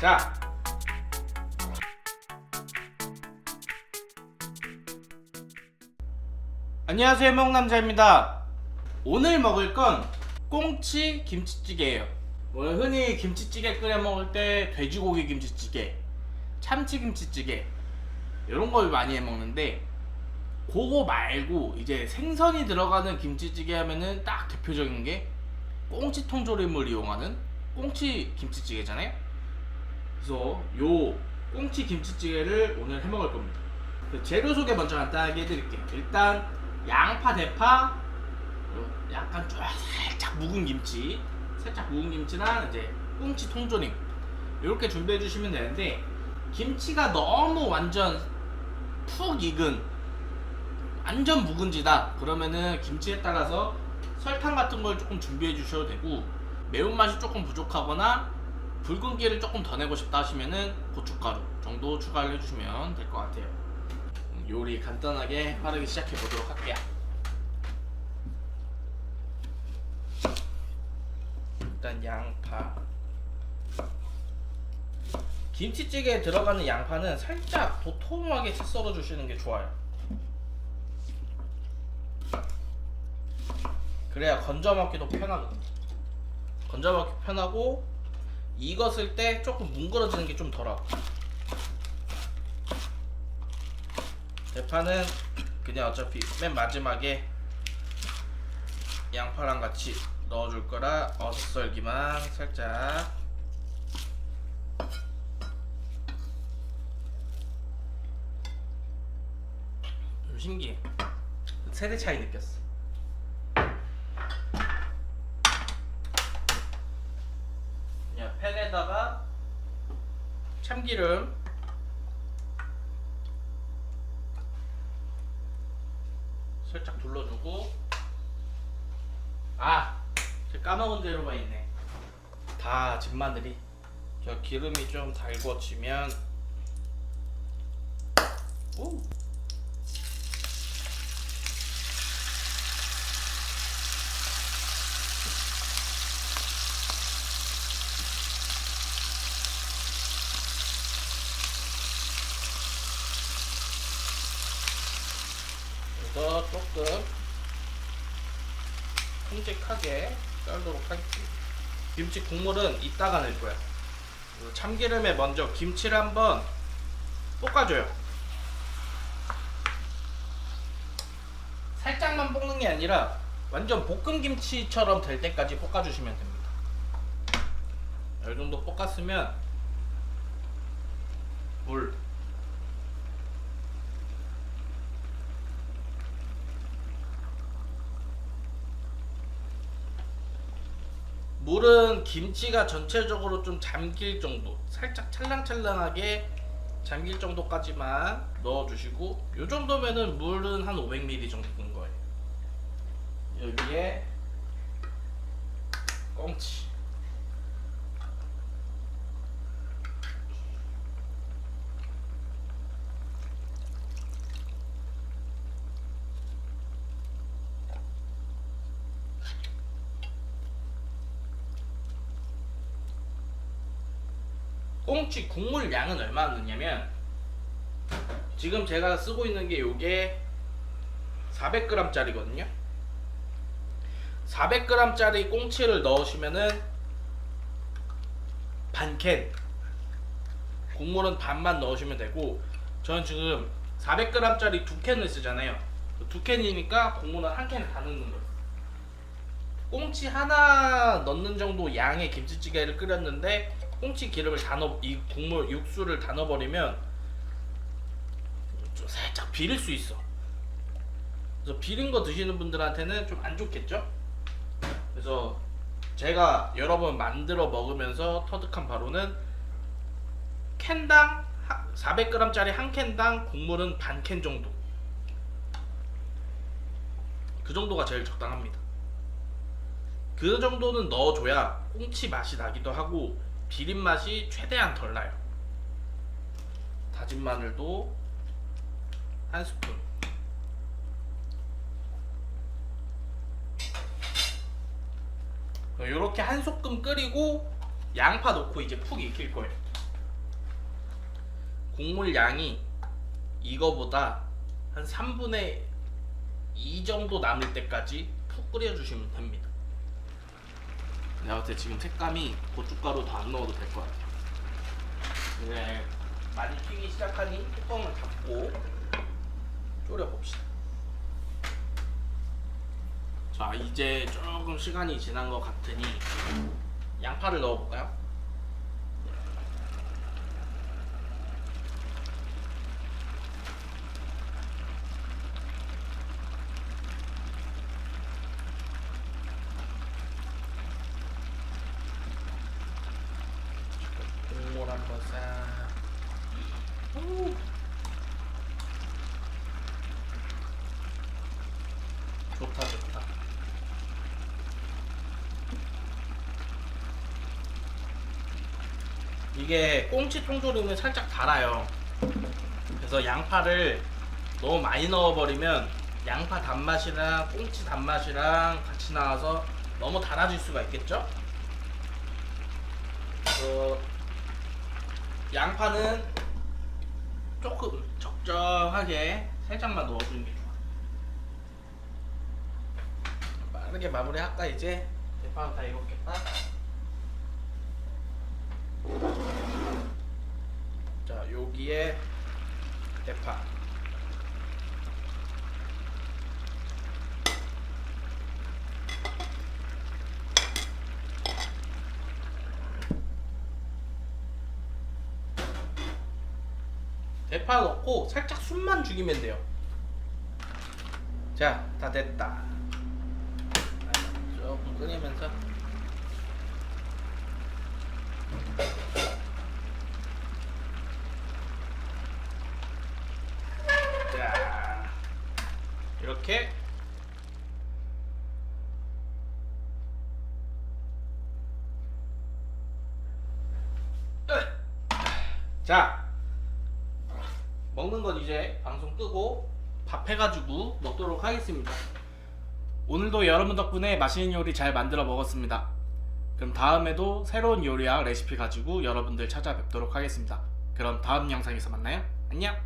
자. 안녕하세요 해먹남자입니다 오늘 먹을 건 꽁치 김치찌개예요 오늘 흔히 김치찌개 끓여 먹을 때 돼지고기 김치찌개 참치 김치찌개 이런 걸 많이 해 먹는데 그거 말고 이제 생선이 들어가는 김치찌개 하면은 딱 대표적인 게 꽁치 통조림을 이용하는 꽁치 김치찌개잖아요. 그래서 요 꽁치 김치찌개를 오늘 해 먹을 겁니다. 그 재료 소개 먼저 간단하게 해드릴게요. 일단 양파, 대파, 요 약간 좀 살짝 묵은 김치, 살짝 묵은 김치랑 이제 꽁치 통조림 이렇게 준비해 주시면 되는데 김치가 너무 완전 푹 익은 완전 묵은지다 그러면은 김치에 따라서 설탕 같은 걸 조금 준비해 주셔도 되고 매운맛이 조금 부족하거나 붉은기를 조금 더 내고 싶다 하시면은 고춧가루 정도 추가를 해주시면 될 것 같아요. 음, 요리 간단하게 빠르게 시작해 보도록 할게요. 일단 양파. 김치찌개에 들어가는 양파는 살짝 도톰하게 채 썰어 주시는 게 좋아요. 그래야 건져 먹기도 편하거든요. 건져 먹기 편하고 익었을 때 조금 뭉그러지는 게 좀 덜하고. 대파는 그냥 어차피 맨 마지막에 양파랑 같이 넣어줄 거라 어슷썰기만 살짝. 좀 신기해. 세대 차이 느꼈어. 그냥 팬에다가 참기름 살짝 둘러주고 아! 제 까먹은 재료가 있네 다 집마늘이 저 기름이 좀 달궈지면 오! 그래서 조금 큼직하게 썰도록 하겠습니다. 김치 국물은 이따가 낼 거야. 그리고 참기름에 먼저 김치를 한번 볶아줘요. 살짝만 볶는 게 아니라 완전 볶음 김치처럼 될 때까지 볶아주시면 됩니다. 이 정도 볶았으면 물 물은 김치가 전체적으로 좀 잠길 정도 살짝 찰랑찰랑하게 잠길 정도까지만 넣어주시고 요 정도면은 물은 한 500ml 정도 든 거예요. 여기에 꽁치 꽁치 국물 양은 얼마나 넣냐면 지금 제가 쓰고 있는 게 요게 400g 짜리거든요. 400g 짜리 꽁치를 넣으시면은 반캔 국물은 반만 넣으시면 되고 저는 지금 400g 짜리 두 캔을 쓰잖아요. 두 캔이니까 국물은 한 캔 다 넣는 거예요. 꽁치 하나 넣는 정도 양의 김치찌개를 끓였는데 꽁치 기름을 다 넣어 이 국물 육수를 다 넣어버리면 좀 살짝 비릴 수 있어. 그래서 비린 거 드시는 분들한테는 좀 안 좋겠죠? 그래서 제가 여러 번 만들어 먹으면서 터득한 바로는 캔당 400g짜리 한 캔당 국물은 반 캔 정도. 그 정도가 제일 적당합니다. 그 정도는 넣어줘야 꽁치 맛이 나기도 하고 비린 맛이 최대한 덜 나요. 다진 마늘도 한 스푼. 이렇게 한 소끔 끓이고 양파 넣고 이제 푹 익힐 거예요. 국물 양이 이거보다 한 3분의 2 정도 남을 때까지 푹 끓여주시면 됩니다. 내가 볼때 지금 색감이 고춧가루 더안 넣어도 될 것 같아요. 네, 많이 튀기 시작하니 뚜껑을 닫고 졸여봅시다. 자, 이제 조금 시간이 지난 것 같으니 양파를 넣어볼까요? 싹. 오. 좋다 좋다. 이게 꽁치 통조림은 살짝 달아요. 그래서 양파를 너무 많이 넣어버리면 양파 단맛이랑 꽁치 단맛이랑 같이 나와서 너무 달아질 수가 있겠죠? 어, 양파는 조금 적정하게 살짝만 넣어주는 게 좋아. 빠르게 마무리할까 이제? 대파는 다 익었겠다. 자 여기에 대파. 대파 넣고 살짝 숨만 죽이면 돼요. 자, 다 됐다. 조금 끓이면서. 자, 이렇게 자, 먹는 건 이제 방송 끄고 밥 해가지고 먹도록 하겠습니다. 오늘도 여러분 덕분에 맛있는 요리 잘 만들어 먹었습니다. 그럼 다음에도 새로운 요리와 레시피 가지고 여러분들 찾아뵙도록 하겠습니다. 그럼 다음 영상에서 만나요. 안녕!